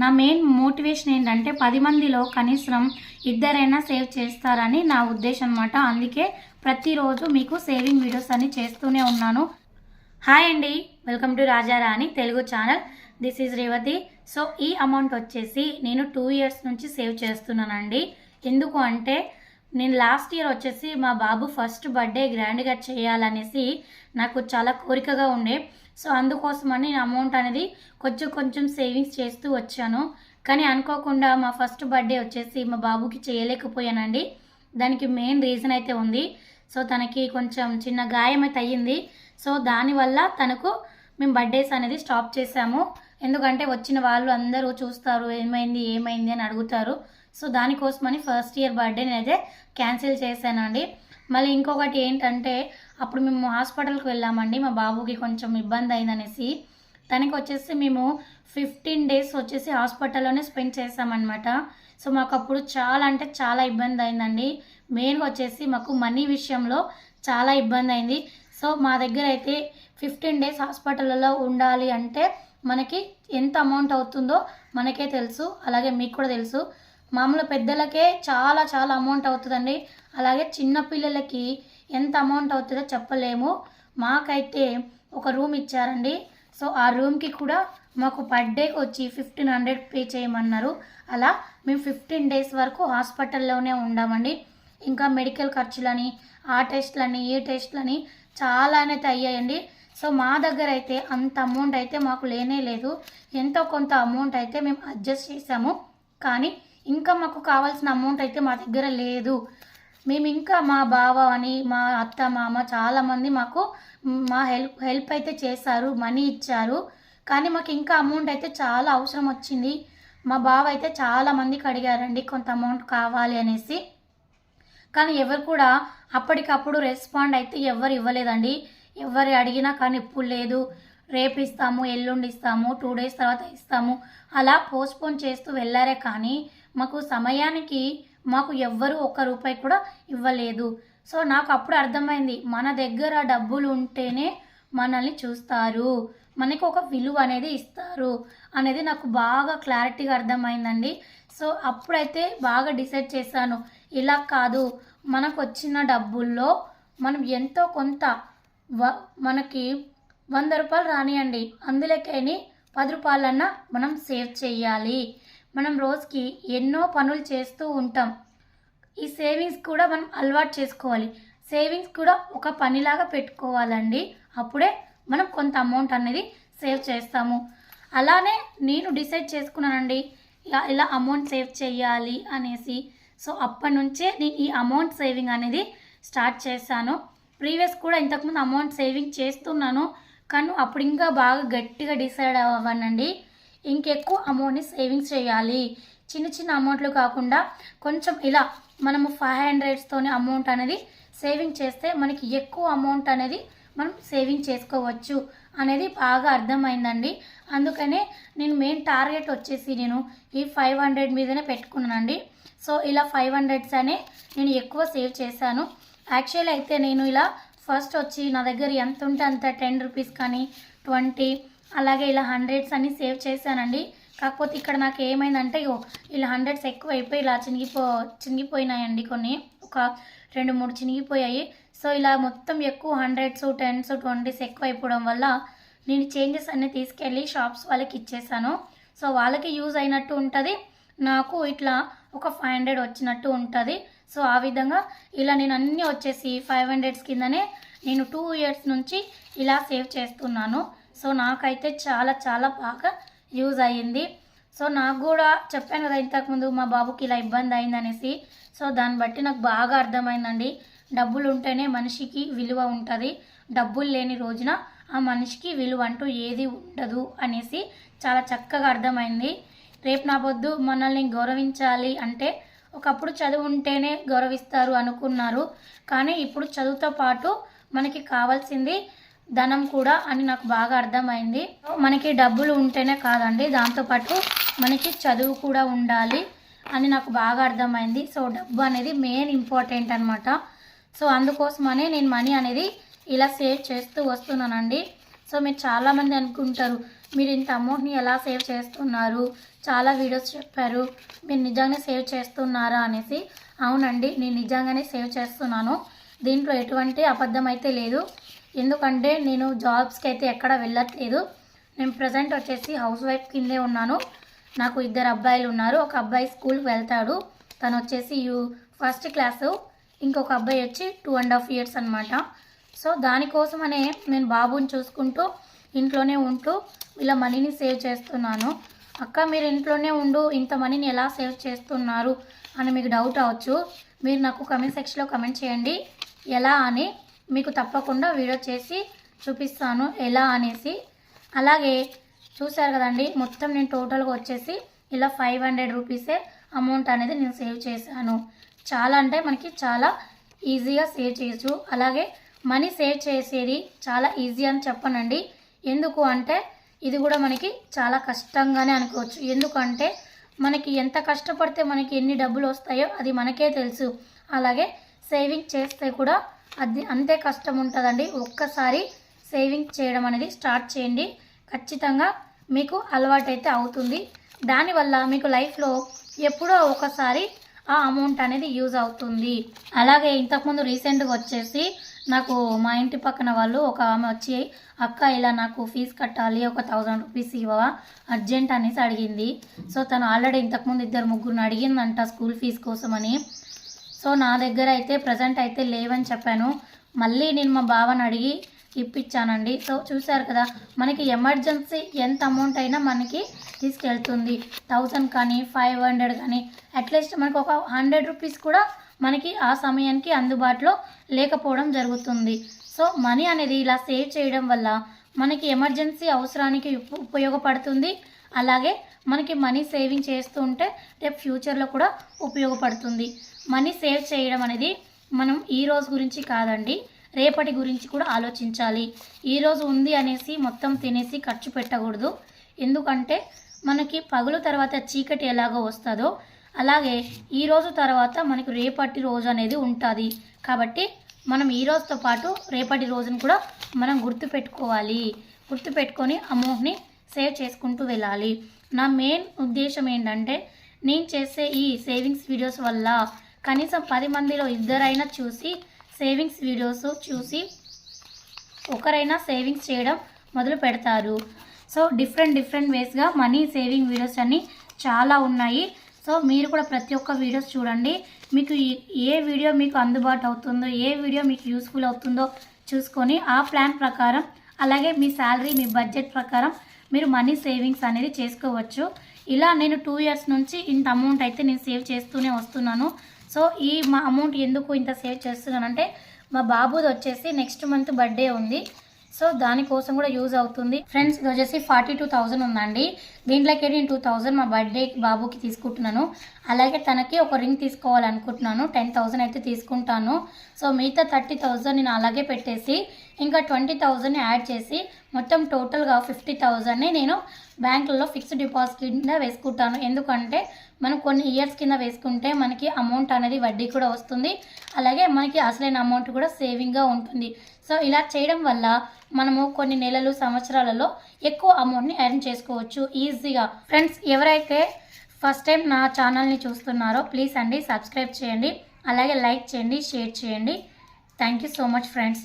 నా main motivation ఏంటంటే పది మందిలో కనీసం ఇద్దరైనా సేవ్ చేస్తారని నా ఉద్దేశం అనమాట అందుకే ప్రతిరోజు మీకు సేవింగ్ వీడియోస్ అని చేస్తూనే ఉన్నాను. హాయ్ అండి. Welcome to Rajarani Telugu channel this is Revathi so ఈ అమౌంట్ వచ్చేసి నేను టూ ఇయర్స్ నుంచి సేవ్ చేస్తున్నానండి. ఎందుకు అంటే నేను లాస్ట్ ఇయర్ వచ్చేసి మా బాబు ఫస్ట్ బర్త్డే గ్రాండ్గా చేయాలనేసి నాకు చాలా కోరికగా ఉండే. సో అందుకోసమని నేను అమౌంట్ అనేది కొంచెం కొంచెం సేవింగ్స్ చేస్తూ వచ్చాను. కానీ అనుకోకుండా మా ఫస్ట్ బర్త్డే వచ్చేసి మా బాబుకి చేయలేకపోయానండి. దానికి మెయిన్ రీజన్ అయితే ఉంది. సో తనకి కొంచెం చిన్న గాయం అయితే అయ్యింది. సో దానివల్ల తనకు మేము బర్త్డేస్ అనేది స్టాప్ చేసాము ఎందుకంటే వచ్చిన వాళ్ళు అందరూ చూస్తారు ఏమైంది ఏమైంది అని అడుగుతారు. సో దానికోసమని ఫస్ట్ ఇయర్ బర్త్డే అయితే క్యాన్సిల్ చేశానండి. మళ్ళీ ఇంకొకటి ఏంటంటే అప్పుడు మేము హాస్పిటల్కి వెళ్ళామండి. మా బాబుకి కొంచెం ఇబ్బంది అయిందనేసి తనకి వచ్చేసి మేము ఫిఫ్టీన్ డేస్ వచ్చేసి హాస్పిటల్లోనే స్పెండ్ చేసామన్నమాట సో మాకు అప్పుడు చాలా అంటే చాలా ఇబ్బంది అయిందండి. మెయిన్గా వచ్చేసి మాకు మనీ విషయంలో చాలా ఇబ్బంది అయింది. సో మా దగ్గర అయితే ఫిఫ్టీన్ డేస్ హాస్పిటల్లో ఉండాలి అంటే మనకి ఎంత అమౌంట్ అవుతుందో మనకే తెలుసు. అలాగే మీకు కూడా తెలుసు. మామూలు పెద్దలకే చాలా చాలా అమౌంట్ అవుతుందండి. అలాగే చిన్నపిల్లలకి ఎంత అమౌంట్ అవుతుందో చెప్పలేము. మాకైతే ఒక రూమ్ ఇచ్చారండి. సో ఆ రూమ్కి కూడా మాకు పర్ డేకి వచ్చి ఫిఫ్టీన్ హండ్రెడ్ పే చేయమన్నారు. అలా మేము ఫిఫ్టీన్ డేస్ వరకు హాస్పిటల్లోనే ఉండామండి. ఇంకా మెడికల్ ఖర్చులని ఆ టెస్ట్లని ఈ టెస్ట్లని చాలా అయితే అయ్యాయండి సో మా దగ్గర అయితే అంత అమౌంట్ అయితే మాకు లేనే లేదు. ఎంతో కొంత అమౌంట్ అయితే మేము అడ్జస్ట్ చేసాము. కానీ ఇంకా మాకు కావాల్సిన అమౌంట్ అయితే మా దగ్గర లేదు. మేము ఇంకా మా బావ అని మా అత్త మామ చాలామంది మాకు మా హెల్ప్ హెల్ప్ అయితే చేశారు మనీ ఇచ్చారు. కానీ మాకు ఇంకా అమౌంట్ అయితే చాలా అవసరం వచ్చింది. మా బావ అయితే చాలా మందికి అడిగారండి కొంత అమౌంట్ కావాలి అనేసి. కానీ ఎవరు కూడా అప్పటికప్పుడు రెస్పాండ్ అయితే ఎవరు ఇవ్వలేదండి. ఎవరు అడిగినా కానీ ఇప్పుడు లేదు. రేపు ఇస్తాము ఎల్లుండి ఇస్తాము టూ డేస్ తర్వాత ఇస్తాము. అలా పోస్ట్పోన్ చేస్తూ వెళ్ళారే కానీ మాకు సమయానికి మాకు ఎవ్వరూ ఒక్క రూపాయి కూడా ఇవ్వలేదు. సో నాకు అప్పుడు అర్థమైంది మన దగ్గర డబ్బులు ఉంటేనే మనల్ని చూస్తారు. మనకి ఒక విలువ అనేది ఇస్తారు అనేది నాకు బాగా క్లారిటీగా అర్థమైందండి. సో అప్పుడైతే బాగా డిసైడ్ చేశాను ఇలా కాదు మనకు వచ్చిన డబ్బుల్లో మనం ఎంతో కొంత వ మనకి వంద రూపాయలు రానియండి అందులోకైనా పది రూపాయలన్నా మనం సేవ్ చేయాలి. మనం రోజుకి ఎన్నో పనులు చేస్తూ ఉంటాం. ఈ సేవింగ్స్ కూడా మనం అలవాటు చేసుకోవాలి. సేవింగ్స్ కూడా ఒక పనిలాగా పెట్టుకోవాలండి. అప్పుడే మనం కొంత అమౌంట్ అనేది సేవ్ చేస్తాము. అలానే నేను డిసైడ్ చేసుకున్నానండి ఇలా ఇలా అమౌంట్ సేవ్ చేయాలి అనేసి. సో అప్పటి నుంచే నేను ఈ అమౌంట్ సేవింగ్ అనేది స్టార్ట్ చేశాను. ప్రీవియస్ కూడా ఇంతకుముందు అమౌంట్ సేవింగ్ చేస్తున్నాను. కానీ అప్పుడు ఇంకా బాగా గట్టిగా డిసైడ్ అవ్వనండి. ఇంకెక్కువ అమౌంట్ని సేవింగ్స్ చేయాలి. చిన్న చిన్న అమౌంట్లు కాకుండా కొంచెం ఇలా మనము ఫైవ్ హండ్రెడ్స్తోనే అమౌంట్ అనేది సేవింగ్ చేస్తే మనకి ఎక్కువ అమౌంట్ అనేది మనం సేవింగ్ చేసుకోవచ్చు అనేది బాగా అర్థమైందండి. అందుకనే నేను మెయిన్ టార్గెట్ వచ్చేసి నేను ఈ ఫైవ్ హండ్రెడ్ మీదనే పెట్టుకున్నానండి. సో ఇలా ఫైవ్ హండ్రెడ్స్ అనే నేను ఎక్కువ సేవ్ చేశాను. యాక్చువల్ అయితే నేను ఇలా ఫస్ట్ వచ్చి నా దగ్గర ఎంత ఉంటే అంత టెన్ రూపీస్ కానీ ట్వంటీ అలాగే ఇలా హండ్రెడ్స్ అన్ని సేవ్ చేశానండి. కాకపోతే ఇక్కడ నాకు ఏమైందంటే ఇలా హండ్రెడ్స్ ఎక్కువ అయిపోయి ఇలా చినిగిపో చినిగిపోయినాయండి కొన్ని. ఒక రెండు మూడు చినిగిపోయాయి. సో ఇలా మొత్తం ఎక్కువ హండ్రెడ్స్ టెన్స్ ట్వంటీస్ ఎక్కువ అయిపోవడం వల్ల నేను చేంజెస్ అన్నీ తీసుకెళ్ళి షాప్స్ వాళ్ళకి ఇచ్చేసాను. సో వాళ్ళకి యూజ్ అయినట్టు ఉంటుంది. నాకు ఇట్లా ఒక ఫైవ్ హండ్రెడ్ వచ్చినట్టు ఉంటుంది. సో ఆ విధంగా ఇలా నేను అన్నీ వచ్చేసి ఫైవ్ హండ్రెడ్స్ కిందనే నేను టూ ఇయర్స్ నుంచి ఇలా సేవ్ చేస్తున్నాను. సో నాకైతే చాలా చాలా బాగా యూజ్ అయ్యింది. సో నాకు కూడా చెప్పాను కదా ఇంతకుముందు మా బాబుకి ఇలా ఇబ్బంది అయిందనేసి. సో దాన్ని బట్టి నాకు బాగా అర్థమైందండి. డబ్బులు ఉంటేనే మనిషికి విలువ ఉంటుంది. డబ్బులు లేని రోజున ఆ మనిషికి విలువ అంటూ ఏది ఉండదు అనేసి చాలా చక్కగా అర్థమైంది. రేపు నా పొద్దు మనల్ని గౌరవించాలి అంటే ఒకప్పుడు చదువు ఉంటేనే గౌరవిస్తారు అనుకున్నారు. కానీ ఇప్పుడు చదువుతో పాటు మనకి కావాల్సింది ధనం కూడా అని నాకు బాగా అర్థమైంది. మనకి డబ్బులు ఉంటేనే కాదండి దాంతోపాటు మనకి చదువు కూడా ఉండాలి అని నాకు బాగా అర్థమైంది. సో డబ్బు అనేది మెయిన్ ఇంపార్టెంట్ అనమాట సో అందుకోసమనే నేను మనీ అనేది ఇలా సేవ్ చేస్తూ వస్తున్నానండి. సో మీరు చాలామంది అనుకుంటారు మీరు ఇంత అమౌంట్ని ఎలా సేవ్ చేస్తున్నారు? చాలా వీడియోస్ చెప్పారు మీరు నిజంగానే సేవ్ చేస్తున్నారా అనేసి. అవునండి నేను నిజంగానే సేవ్ చేస్తున్నాను. దీంట్లో ఎటువంటి అబద్ధం అయితే లేదు. ఎందుకంటే నేను జాబ్స్కి అయితే ఎక్కడ వెళ్ళట్లేదు. నేను ప్రజెంట్ వచ్చేసి హౌస్ వైఫ్ కిందే ఉన్నాను. నాకు ఇద్దరు అబ్బాయిలు ఉన్నారు. ఒక అబ్బాయి స్కూల్కి వెళ్తాడు. తను వచ్చేసి యూ ఫస్ట్ క్లాసు. ఇంకొక అబ్బాయి వచ్చి టూ అండ్ హాఫ్ ఇయర్స్ అనమాట సో దానికోసమనే నేను బాబుని చూసుకుంటూ ఇంట్లోనే ఉంటూ ఇలా మనీని సేవ్ చేస్తున్నాను. అక్క మీరు ఇంట్లోనే ఉండు. ఇంత మనీని ఎలా సేవ్ చేస్తున్నారు? అని మీకు డౌట్ అవచ్చు మీరు నాకు కమెంట్ సెక్షన్లో కమెంట్ చేయండి. ఎలా అని మీకు తప్పకుండా వీడియో చేసి చూపిస్తాను. ఎలా అనేసి. అలాగే చూశారు కదండి మొత్తం నేను టోటల్గా వచ్చేసి ఇలా ఫైవ్ హండ్రెడ్ రూపీసే అమౌంట్ అనేది నేను సేవ్ చేశాను. చాలా అంటే మనకి చాలా ఈజీగా సేవ్ చేయొచ్చు. అలాగే మనీ సేవ్ చేసేది చాలా ఈజీ అని చెప్పనండి. ఎందుకు అంటే ఇది కూడా మనకి చాలా కష్టంగానే అనుకోవచ్చు. ఎందుకంటే మనకి ఎంత కష్టపడితే మనకి ఎన్ని డబ్బులు వస్తాయో అది మనకే తెలుసు. అలాగే సేవింగ్ చేస్తే కూడా అది అంతే కష్టం ఉంటుందండి. ఒక్కసారి సేవింగ్ చేయడం అనేది స్టార్ట్ చేయండి. ఖచ్చితంగా మీకు అలవాటైతే అవుతుంది. దానివల్ల మీకు లైఫ్లో ఎప్పుడో ఒకసారి ఆ అమౌంట్ అనేది యూజ్ అవుతుంది. అలాగే ఇంతకుముందు రీసెంట్గా వచ్చేసి నాకు మా ఇంటి పక్కన వాళ్ళు ఒక ఆమె వచ్చి అక్క ఇలా నాకు ఫీజు కట్టాలి ఒక థౌజండ్ రూపీస్ ఇవ్వవా? అర్జెంట్ అనేసి అడిగింది. సో తను ఆల్రెడీ ఇంతకుముందు ఇద్దరు ముగ్గురిని అడిగిందంట స్కూల్ ఫీజు కోసమని. సో నా దగ్గర అయితే ప్రజెంట్ అయితే లేవని చెప్పాను. మళ్ళీ నేను మా బావని అడిగి ఇప్పించానండి సో చూశారు కదా మనకి ఎమర్జెన్సీ ఎంత అమౌంట్ అయినా మనకి తీసుకెళ్తుంది. థౌజండ్ కానీ ఫైవ్ హండ్రెడ్ కానీ అట్లీస్ట్ మనకు ఒక హండ్రెడ్ రూపీస్ కూడా మనకి ఆ సమయానికి అందుబాటులో లేకపోవడం జరుగుతుంది. సో మనీ అనేది ఇలా సేవ్ చేయడం వల్ల మనకి ఎమర్జెన్సీ అవసరానికి ఉపయోగపడుతుంది. అలాగే మనకి మనీ సేవింగ్ చేస్తూ ఉంటే రేపు ఫ్యూచర్లో కూడా ఉపయోగపడుతుంది. మనీ సేవ్ చేయడం అనేది మనం ఈ రోజు గురించి కాదండి రేపటి గురించి కూడా ఆలోచించాలి. ఈ రోజు ఉంది అనేసి మొత్తం తినేసి ఖర్చు పెట్టకూడదు. ఎందుకంటే మనకి పగులు తర్వాత చీకటి ఎలాగో వస్తుందో అలాగే ఈ రోజు తర్వాత మనకు రేపటి రోజు అనేది ఉంటుంది. కాబట్టి మనం ఈ రోజుతో పాటు రేపటి రోజును కూడా మనం గుర్తుపెట్టుకోవాలి. గుర్తుపెట్టుకొని అమౌంట్ని సేవ్ చేసుకుంటూ వెళ్ళాలి. నా మెయిన్ ఉద్దేశం ఏంటంటే నేను చేసే ఈ సేవింగ్స్ వీడియోస్ వల్ల కనీసం పది మందిలో ఇద్దరైనా చూసి సేవింగ్స్ వీడియోస్ చూసి ఒకరైనా సేవింగ్స్ చేయడం మొదలు పెడతారు. సో డిఫరెంట్ డిఫరెంట్ వేస్గా మనీ సేవింగ్ వీడియోస్ అన్నీ చాలా ఉన్నాయి. సో మీరు కూడా ప్రతి ఒక్క వీడియోస్ చూడండి. మీకు ఏ వీడియో మీకు అందుబాటు అవుతుందో ఏ వీడియో మీకు యూస్ఫుల్ అవుతుందో చూసుకొని ఆ ప్లాన్ ప్రకారం అలాగే మీ శాలరీ మీ బడ్జెట్ ప్రకారం మీరు మనీ సేవింగ్స్ అనేది చేసుకోవచ్చు. ఇలా నేను టూ ఇయర్స్ నుంచి ఇంత అమౌంట్ అయితే నేను సేవ్ చేస్తూనే వస్తున్నాను. సో ఈ మా అమౌంట్ ఎందుకు ఇంత సేవ్ చేస్తున్నానంటే మా బాబుది వచ్చేసి నెక్స్ట్ మంత్ బర్త్డే ఉంది. సో దానికోసం కూడా యూజ్ అవుతుంది. ఫ్రెండ్స్ ఇది వచ్చేసి ఫార్టీ టూ థౌజండ్ ఉందండి. దీంట్లోకి నేను టూ థౌజండ్ మా బర్త్డే బాబుకి తీసుకుంటున్నాను. అలాగే తనకి ఒక రింగ్ తీసుకోవాలనుకుంటున్నాను. టెన్ థౌజండ్ అయితే తీసుకుంటాను. సో మిగతా థర్టీ థౌజండ్ నేను అలాగే పెట్టేసి ఇంకా ట్వంటీ థౌజండ్ని యాడ్ చేసి మొత్తం టోటల్గా ఫిఫ్టీ థౌజండ్ని నేను బ్యాంకులో ఫిక్స్డ్ డిపాజిట్ కింద వేసుకుంటాను. ఎందుకంటే మనం కొన్ని ఇయర్స్ కింద వేసుకుంటే మనకి అమౌంట్ అనేది వడ్డీ కూడా వస్తుంది. అలాగే మనకి అసలైన అమౌంట్ కూడా సేవింగ్గా ఉంటుంది. సో ఇలా చేయడం వల్ల మనము కొన్ని నెలలు సంవత్సరాలలో ఎక్కువ అమౌంట్ని ఎర్న్ చేసుకోవచ్చు. ఈజీగా. ఫ్రెండ్స్ ఎవరైతే ఫస్ట్ టైం నా ఛానల్ని చూస్తున్నారో ప్లీజ్ అండి సబ్స్క్రైబ్ చేయండి. అలాగే లైక్ చేయండి షేర్ చేయండి. Thank you so much friends